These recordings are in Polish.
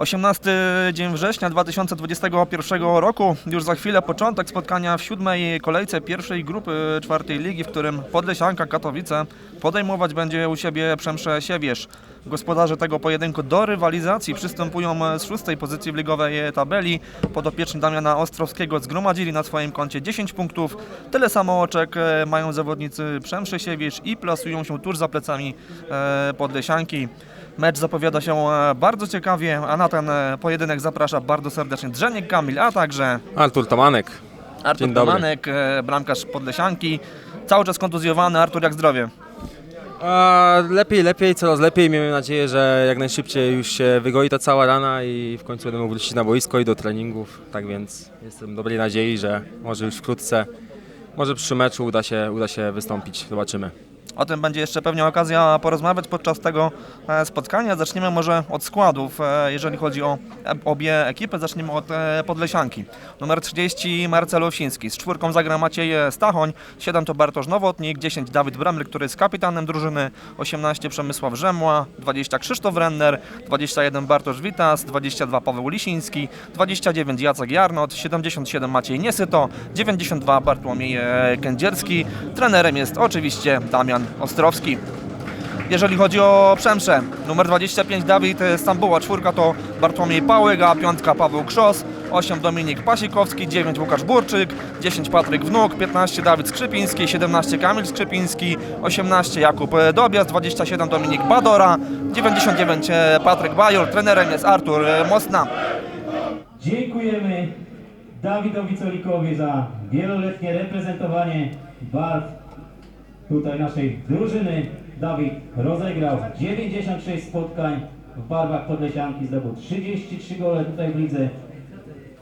18 dzień września 2021 roku. Już za chwilę początek spotkania w siódmej kolejce pierwszej grupy czwartej ligi, w którym Podlesianka Katowice podejmować będzie u siebie Przemsze Siewierz. Gospodarze tego pojedynku do rywalizacji przystępują z szóstej pozycji w ligowej tabeli. Podopieczni Damiana Ostrowskiego zgromadzili na swoim koncie 10 punktów. Tyle samo oczek e, mają zawodnicy Przemsze Siewierz i plasują się tuż za plecami e, Podlesianki. Mecz zapowiada się e, bardzo ciekawie, a na ten pojedynek zaprasza bardzo serdecznie Drzeniek Kamil, a także Artur Tomanek. Artur. Tomanek, bramkarz Podlesianki. Cały czas kontuzjowany. Artur, jak zdrowie? Lepiej, lepiej, coraz lepiej. Miejmy nadzieję, że jak najszybciej już się wygoi ta cała rana i w końcu będę mógł wrócić na boisko i do treningów. Tak więc jestem dobrej nadziei, że może już wkrótce, może przy meczu uda się, uda się wystąpić. Zobaczymy. O tym będzie jeszcze pewnie okazja porozmawiać podczas tego e, spotkania. Zaczniemy może od składów. E, Jeżeli chodzi o e, obie ekipy, zaczniemy od Podlesianki. Numer 30 Marcel Owsiński. Z czwórką zagra Maciej Stachoń. 7 to Bartosz Nowotnik. 10 Dawid Braml, który jest kapitanem drużyny. 18 Przemysław Rzemła. 20 Krzysztof Renner. 21 Bartosz Witas. 22 Paweł Lisiński. 29 Jacek Jarnot. 77 Maciej Niesyto. 92 Bartłomiej Kędzierski. Trenerem jest oczywiście Damian Ostrowski. Jeżeli chodzi o Przemsze, numer 25 Dawid Stambuła, czwórka to Bartłomiej Pałyga, piątka Paweł Krzos, 8 Dominik Pasikowski, 9 Łukasz Burczyk, 10 Patryk Wnuk, 15 Dawid Skrzypiński, 17 Kamil Skrzypiński, 18 Jakub Dobias, 27 Dominik Badora, 99 Patryk Bajor, trenerem jest Artur Mosna. Dziękujemy Dawidowi Colikowi za wieloletnie reprezentowanie barw tutaj naszej drużyny. Dawid rozegrał 96 spotkań w barwach Podlesianki, zdobył 33 gole tutaj w lidze.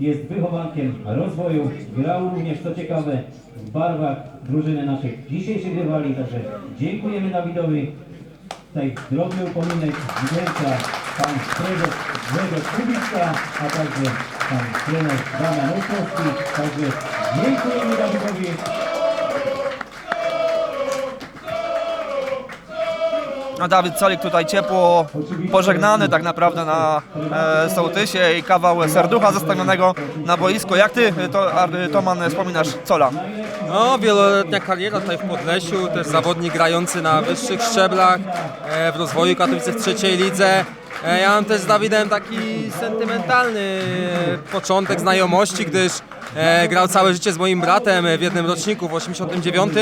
Jest wychowankiem rozwoju, grał również, co ciekawe, w barwach drużyny naszych dzisiejszych rywali, także dziękujemy Dawidowi. Tutaj drobny upominek wręcza pan prezes Grzegorz Kubicka, a także pan trener Damian Ostrowski. Także dziękujemy Dawidowi. No, Dawid Colik tutaj ciepło pożegnany tak naprawdę na e, sołtysie i kawał serducha zostawionego na boisku. Jak ty, to, Toman, wspominasz Cola? No, wieloletnia kariera tutaj w Podlesiu, też zawodnik grający na wyższych szczeblach e, w rozwoju Katowice w trzeciej lidze. E, ja mam też z Dawidem taki sentymentalny e, początek znajomości, gdyż grał całe życie z moim bratem w jednym roczniku w 89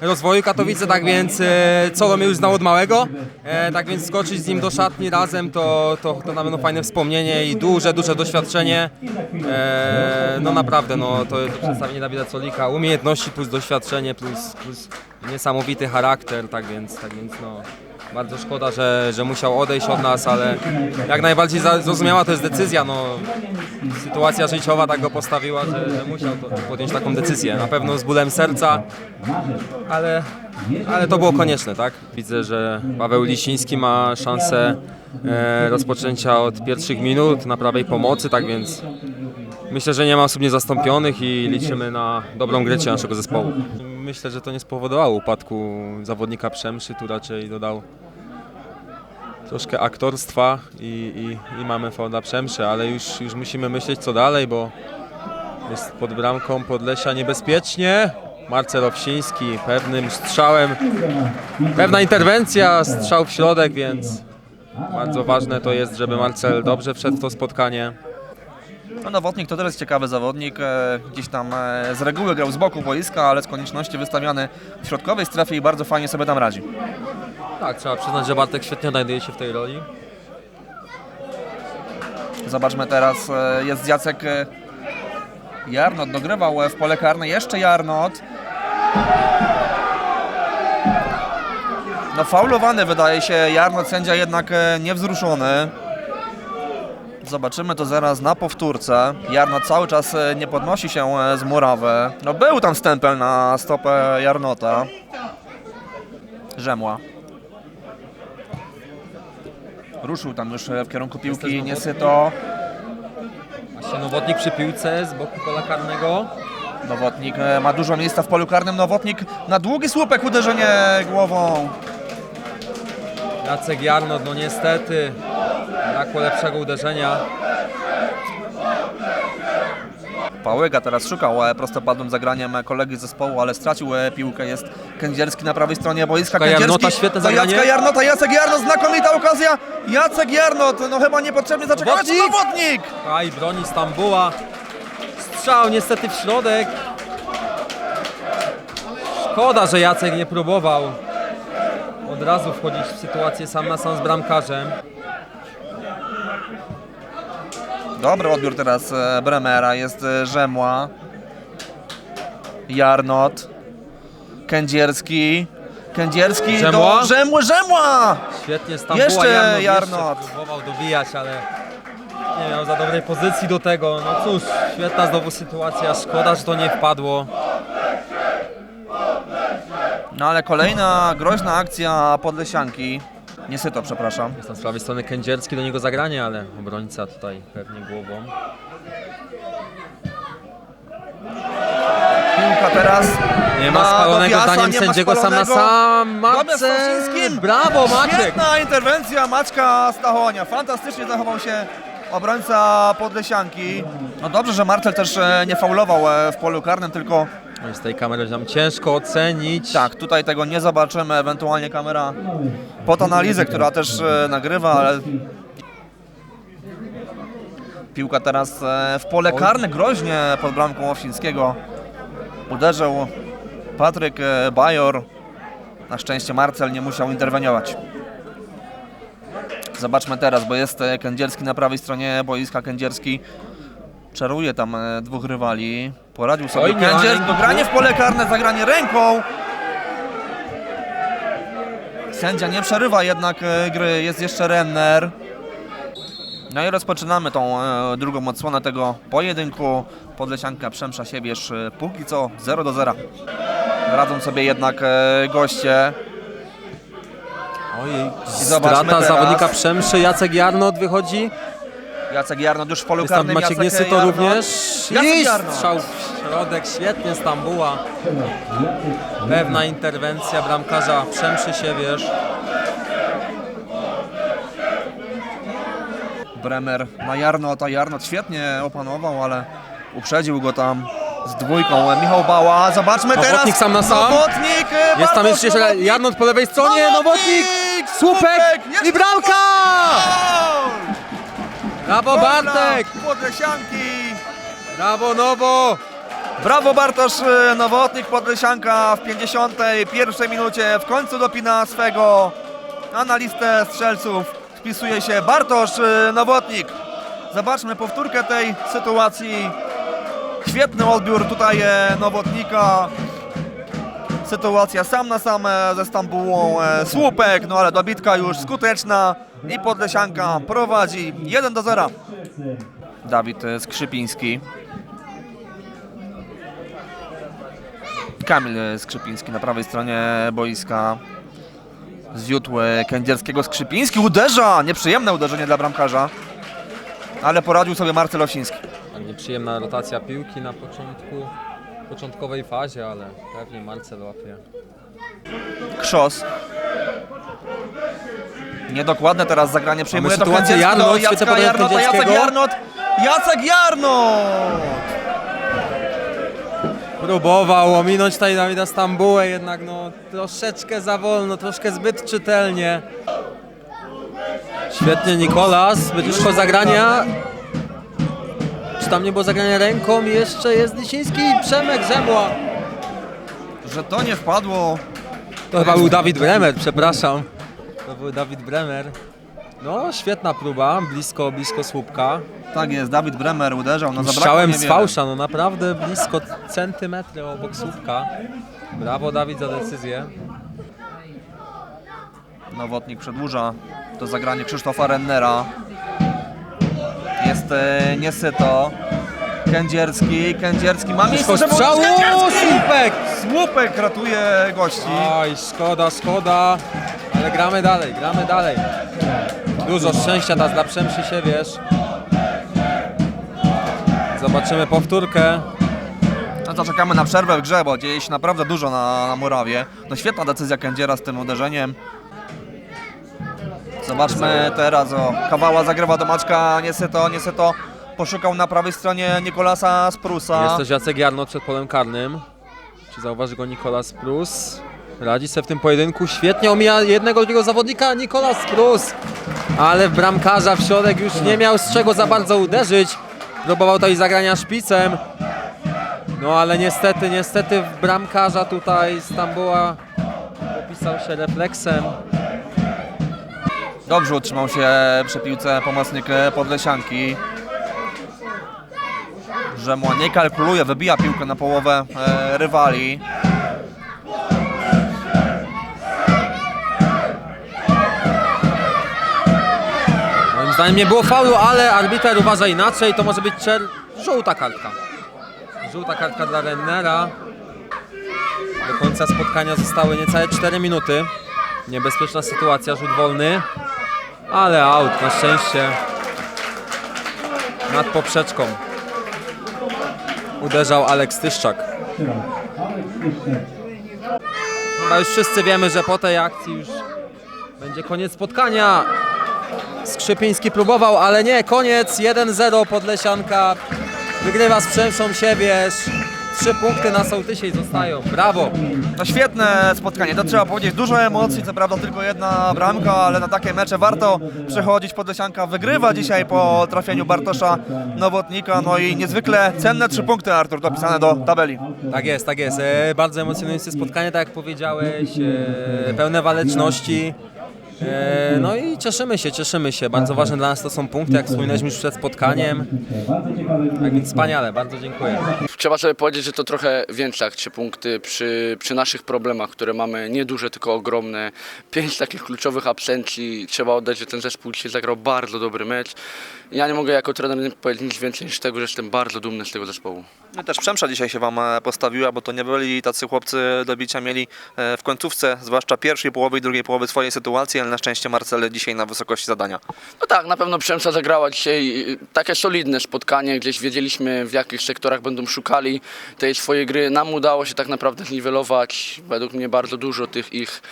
rozwoju Katowice, tak więc e, mnie już znał od małego, e, tak więc skoczyć z nim do szatni razem to, to, to na pewno fajne wspomnienie i duże, duże doświadczenie. E, no naprawdę, no to jest przedstawienie Dawida Colika, umiejętności plus doświadczenie plus, plus niesamowity charakter, tak więc, tak więc no bardzo szkoda, że, że musiał odejść od nas, ale jak najbardziej zrozumiała to jest decyzja, no sytuacja życiowa tak go postawiła, że, że musiał to, podjąć taką decyzję, na pewno z bólem serca, ale, ale to było konieczne, tak? Widzę, że Paweł Lisiński ma szansę e, rozpoczęcia od pierwszych minut na prawej pomocy, tak więc myślę, że nie ma osób niezastąpionych i liczymy na dobrą grę naszego zespołu. Myślę, że to nie spowodowało upadku zawodnika Przemszy, tu raczej dodał troszkę aktorstwa i, i, i mamy fałda Przemszy, ale już, już musimy myśleć co dalej, bo jest pod bramką Podlesia niebezpiecznie. Marcel Owsiński pewnym strzałem, pewna interwencja, strzał w środek, więc bardzo ważne to jest, żeby Marcel dobrze wszedł w to spotkanie. No, Nowotnik to też ciekawy zawodnik. E, gdzieś tam e, z reguły grał z boku boiska, ale z konieczności wystawiany w środkowej strefie i bardzo fajnie sobie tam radzi. Tak, trzeba przyznać, że Bartek świetnie odnajduje się w tej roli. Zobaczmy teraz, e, jest Jacek Jarnot, dogrywał w pole karne, jeszcze Jarnot. No faulowany wydaje się Jarnot, sędzia jednak niewzruszony. Zobaczymy to zaraz na powtórce. Jarnot cały czas e, nie podnosi się e, z murawy. No był tam stempel na stopę Jarnota. Rzemła. Ruszył tam już e, w kierunku piłki. Niesyto. Właśnie Nowotnik przy piłce z boku pola karnego. Nowotnik ma dużo miejsca w polu karnym. Nowotnik na długi słupek uderzenie głową. Jacek Jarnot, no niestety Brakło lepszego uderzenia. Pałyga teraz szukał prostopadłym zagraniem kolegi z zespołu, ale stracił e, piłkę. Jest Kędzierski na prawej stronie boiska. Kędzierski Jarnota, świetne zagranie. Jacka Jarnota, Jacek Jarnot, znakomita okazja. Jacek Jarnot, no chyba niepotrzebnie. Nowotnik! Nowotnik! Aj, broni Stambuła. Strzał niestety w środek. Szkoda, że Jacek nie próbował od razu wchodzić w sytuację sam na sam z bramkarzem. Dobry odbiór teraz e, Bremera, jest e, Rzemła. Jarnot. Kędzierski. Kędzierski Rzemła? do Rzemły, Rzemła! Świetnie Stambuła. Jeszcze Jarnot, Jarnot. Jeszcze próbował dobijać, ale nie miał za dobrej pozycji do tego. No cóż, świetna znowu sytuacja. Szkoda, że to nie wpadło. No ale kolejna groźna akcja Podlesianki. Niesyto, przepraszam. Jest tam z prawej strony Kędzierski, do niego zagranie, ale obrońca tutaj pewnie głową. Piłka teraz. Nie ma na spalonego Dobiasa, zdaniem nie ma sędziego sam na spalonego. sam. Z! Soszyńskim. Brawo Maciek! Świetna interwencja Maćka Stachonia. Fantastycznie zachował się obrońca Podlesianki. No dobrze, że Marcel też e, nie faulował e, w polu karnym, tylko z tej kamery nam ciężko ocenić. tak, tutaj tego nie zobaczymy. Ewentualnie kamera pod analizę, która też e, nagrywa, ale piłka teraz e, w pole karne groźnie pod bramką Owsińskiego. Uderzył Patryk e, Bajor. Na szczęście Marcel nie musiał interweniować. Zobaczmy teraz, bo jest e, Kędzierski na prawej stronie boiska. Kędzierski czaruje tam e, dwóch rywali. Poradził sobie Oj, nie ma Kędzierski. ręki. Granie w pole karne, zagranie ręką. Sędzia nie przerywa jednak e, gry. Jest jeszcze Renner. No i rozpoczynamy tą e, drugą odsłonę tego pojedynku. Podlesianka Przemsza Siebierz e, póki co 0 do 0. Radzą sobie jednak goście. Ojej, strata teraz. zawodnika Przemszy, Jacek Jarnot wychodzi. Jacek Jarnot już w polu Jest tam karnym. Maciek Jacek Niesyto Jarnot. również. Jacek I Jarnot. strzał w środek, świetnie Stambuła. Pewna interwencja bramkarza Przemszy Siewierz. Bremer na Jarnot, a Jarnot świetnie opanował, ale uprzedził go tam z dwójką. Michał Bała, zobaczmy teraz. Nowotnik sam na sam. Nowotnik, e, Jest tam jeszcze. Jarnot po lewej stronie, Nowotnik, słupek i bramka! Brawo Bartek! Podlesianki. Brawo Nowo! Brawo Bartosz e, Nowotnik, Podlesianka w 51 minucie w końcu dopina swego, a na listę strzelców wpisuje się Bartosz e, Nowotnik. Zobaczmy powtórkę tej sytuacji. Świetny odbiór tutaj e, Nowotnika. Sytuacja sam na sam e, ze Stambułą. e, Słupek, no ale dobitka już skuteczna i Podlesianka prowadzi 1 do 0. Dawid e, Skrzypiński. Kamil Skrzypiński na prawej stronie boiska. Zwiódł Kędzierskiego Skrzypiński. Uderza! Nieprzyjemne uderzenie dla bramkarza. Ale poradził sobie Marcel Osiński. Tak Nieprzyjemna rotacja piłki na początku, początkowej fazie, ale pewnie Marcel łapie. Krzos. Niedokładne teraz zagranie przejmuje to sytuację Jarnot, do świetne Jacka podanie Jarnota, Jacek. Jarnot! Jacek Jarnot! Próbował ominąć tutaj Dawida Stambułę, jednak no troszeczkę za wolno, troszkę zbyt czytelnie. Świetnie Nikolas, szło zagrania. Tam nie było zagrania ręką? Jeszcze jest Lisiński i Przemek Rzemła. Że to nie wpadło. To chyba był Dawid Bremer, przepraszam. To był Dawid Bremer. No, świetna próba, blisko, blisko słupka. Tak jest, Dawid Bremer uderzał. No, zabrakło Strzałem z niewiele. fałsza, no naprawdę blisko centymetry obok słupka. Brawo Dawid za decyzję. Nowotnik przedłuża to zagranie Krzysztofa Rennera. Jest e, niesyto. Kędzierski, Kędzierski ma miejsce, żeby strzału, Kędzierski! słupek! Słupek ratuje gości. Oj, szkoda, szkoda, ale gramy dalej, gramy dalej. Dużo szczęścia dla Przemszy Siewierz. Zobaczymy powtórkę. No to czekamy na przerwę w grze, bo dzieje się naprawdę dużo na, na murawie. No świetna decyzja Kędziera z tym uderzeniem. Zobaczmy teraz, o, Kawała zagrywa do Maćka, Nieseto, Nieseto poszukał na prawej stronie Nikolasa Sprusa. Jest też Jacek Jarno przed polem karnym. Czy zauważy go Nikolas Prus? Radzi sobie w tym pojedynku. Świetnie omija jednego drugiego zawodnika Nikolas Prus. Ale w bramkarza w środek już nie miał z czego za bardzo uderzyć. Próbował tutaj zagrania szpicem. No ale niestety, niestety w bramkarza tutaj Stambuła opisał się refleksem. Dobrze utrzymał się przy piłce pomocnik e, Podlesianki. Rzemła nie kalkuluje, wybija piłkę na połowę e, rywali. Moim zdaniem nie było faulu, ale arbiter uważa inaczej. To może być czer... żółta kartka. Żółta kartka dla Rennera. Do końca spotkania zostały niecałe 4 minuty. Niebezpieczna sytuacja, rzut wolny. Ale aut, na szczęście. Nad poprzeczką. Uderzał Aleks Tyszczak. Chyba już wszyscy wiemy, że po tej akcji już będzie koniec spotkania. Skrzypiński próbował, ale nie, koniec. 1-0 Podlesianka. Wygrywa z Przemszą Siewierz. Trzy punkty na sołtysie i zostają. Brawo! No świetne spotkanie, to trzeba powiedzieć, dużo emocji, co prawda tylko jedna bramka, ale na takie mecze warto przychodzić. Podlesianka wygrywa dzisiaj po trafieniu Bartosza Nowotnika, no i niezwykle cenne trzy punkty, Artur, dopisane do tabeli. Tak jest, tak jest. E, bardzo emocjonujące spotkanie, tak jak powiedziałeś. E, pełne waleczności. E, no i cieszymy się, cieszymy się. Bardzo ważne dla nas to są punkty, jak wspominaliśmy już przed spotkaniem. Tak więc wspaniale, bardzo dziękuję. Trzeba sobie powiedzieć, że to trochę więcej jak trzy punkty przy, przy naszych problemach, które mamy nieduże, tylko ogromne. Pięć takich kluczowych absencji. Trzeba oddać, że ten zespół dzisiaj zagrał bardzo dobry mecz. Ja nie mogę jako trener powiedzieć nic więcej niż tego, że jestem bardzo dumny z tego zespołu. No też Przemsza dzisiaj się Wam e, postawiła, bo to nie byli tacy chłopcy do bicia, mieli e, w końcówce, zwłaszcza pierwszej połowy i drugiej połowy swojej sytuacji, ale na szczęście Marcel dzisiaj na wysokości zadania. No tak, na pewno Przemsza zagrała dzisiaj y, takie solidne spotkanie, gdzieś wiedzieliśmy w jakich sektorach będą szukali tej swojej gry. Nam udało się tak naprawdę zniwelować według mnie bardzo dużo tych ich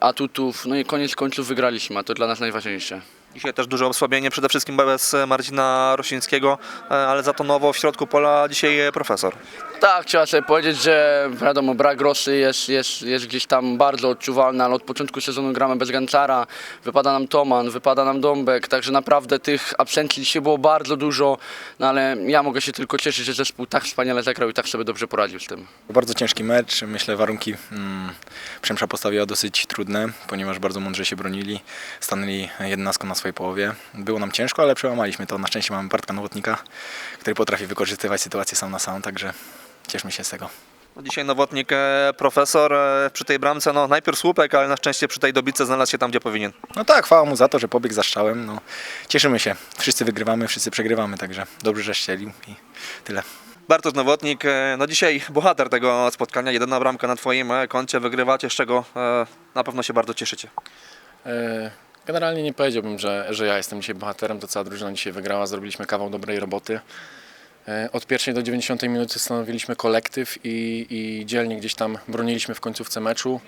atutów, no i koniec końców wygraliśmy, a to dla nas najważniejsze. Dzisiaj też duże osłabienie, przede wszystkim bez Marcina Rosińskiego, e, ale za to nowo w środku pola dzisiaj profesor. Tak, trzeba sobie powiedzieć, że wiadomo, brak Rosy jest, jest, jest gdzieś tam bardzo odczuwalny, ale od początku sezonu gramy bez Gancara, wypada nam Toman, wypada nam Dąbek, także naprawdę tych absencji dzisiaj było bardzo dużo, no ale ja mogę się tylko cieszyć, że zespół tak wspaniale zagrał i tak sobie dobrze poradził z tym. Bardzo ciężki mecz. Myślę, warunki mm, Przemsza postawiła dosyć trudne, ponieważ bardzo mądrze się bronili. Stanęli jednastką na swojej połowie. Było nam ciężko, ale przełamaliśmy to. Na szczęście mamy Bartka Nowotnika, który potrafi wykorzystywać sytuację sam na sam, także cieszmy się z tego. No dzisiaj nowotnik e, profesor e, przy tej bramce, no najpierw słupek, ale na szczęście przy tej dobice znalazł się tam, gdzie powinien. No tak, chwała mu za to, że pobiegł za strzałem. No, cieszymy się. Wszyscy wygrywamy, wszyscy przegrywamy, także dobrze, że strzelił i tyle. Bartosz Nowotnik, e, no dzisiaj bohater tego spotkania, jedyna bramka na Twoim koncie, wygrywacie, z czego na pewno się bardzo cieszycie. E, Generalnie nie powiedziałbym, że, że ja jestem dzisiaj bohaterem, to cała drużyna dzisiaj wygrała, zrobiliśmy kawał dobrej roboty. E, Od pierwszej do 90 minuty stanowiliśmy kolektyw i, i dzielnie gdzieś tam broniliśmy w końcówce meczu.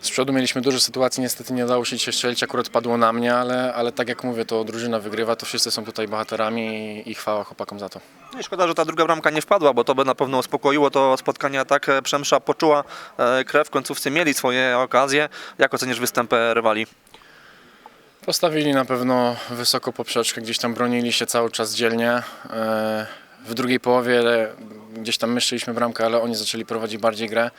Z przodu mieliśmy dużo sytuacji, niestety nie udało się dzisiaj strzelić, akurat padło na mnie, ale, ale tak jak mówię, to drużyna wygrywa, to wszyscy są tutaj bohaterami i, i chwała chłopakom za to. No i szkoda, że ta druga bramka nie wpadła, bo to by na pewno uspokoiło to spotkanie. Tak e, Przemsza poczuła e, krew, w końcówce mieli swoje okazje. Jak ocenisz występ rywali? Postawili na pewno wysoko poprzeczkę, gdzieś tam bronili się cały czas dzielnie. E, W drugiej połowie e, gdzieś tam my bramkę, ale oni zaczęli prowadzić bardziej grę.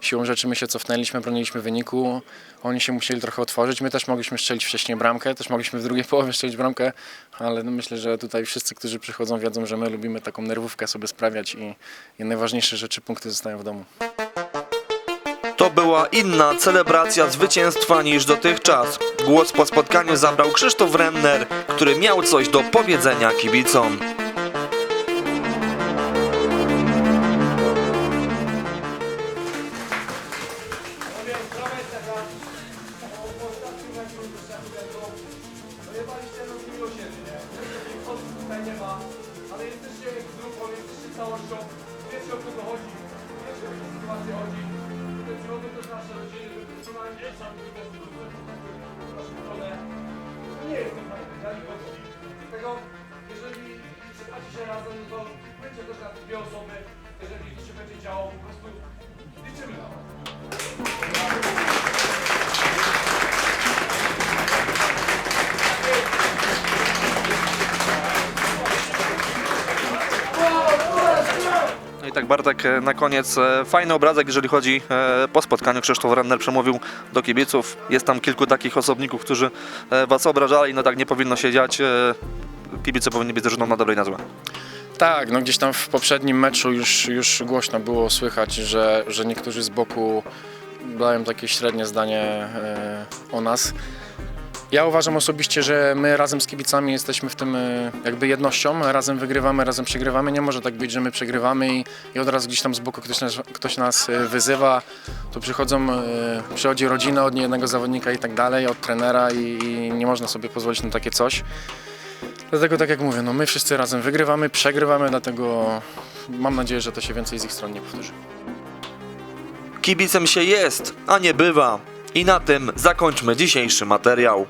Siłą rzeczy my się cofnęliśmy, broniliśmy wyniku. Oni się musieli trochę otworzyć. My też mogliśmy strzelić wcześniej bramkę, też mogliśmy w drugiej połowie strzelić bramkę, ale no myślę, że tutaj wszyscy, którzy przychodzą, wiedzą, że my lubimy taką nerwówkę sobie sprawiać i, i najważniejsze rzeczy, punkty zostają w domu. To była inna celebracja zwycięstwa niż dotychczas. Głos po spotkaniu zabrał Krzysztof Renner, który miał coś do powiedzenia kibicom. Nie jestem pani Dlatego, jeżeli trzymacie się razem, to będzie też na dwie osoby. Jeżeli się będzie działo, po prostu liczymy na was. Tak Bartek, e, na koniec e, fajny obrazek, jeżeli chodzi e, po spotkaniu. Krzysztof Renner przemówił do kibiców. Jest tam kilku takich osobników, którzy was obrażali. No tak nie powinno się dziać. Kibice powinni być drużyną na dobrej nazwę. Tak, no gdzieś tam w poprzednim meczu już, już głośno było słychać, że, że niektórzy z boku dają takie średnie zdanie o nas. Ja uważam osobiście, że my razem z kibicami jesteśmy w tym e, jakby jednością, razem wygrywamy, razem przegrywamy. Nie może tak być, że my przegrywamy i, i od razu gdzieś tam z boku ktoś nas, ktoś nas e, wyzywa. Tu przychodzą, e, przychodzi rodzina od niejednego zawodnika i tak dalej, od trenera i, i nie można sobie pozwolić na takie coś. Dlatego tak jak mówię, no my wszyscy razem wygrywamy, przegrywamy, dlatego mam nadzieję, że to się więcej z ich stron nie powtórzy. Kibicem się jest, a nie bywa. I na tym zakończmy dzisiejszy materiał.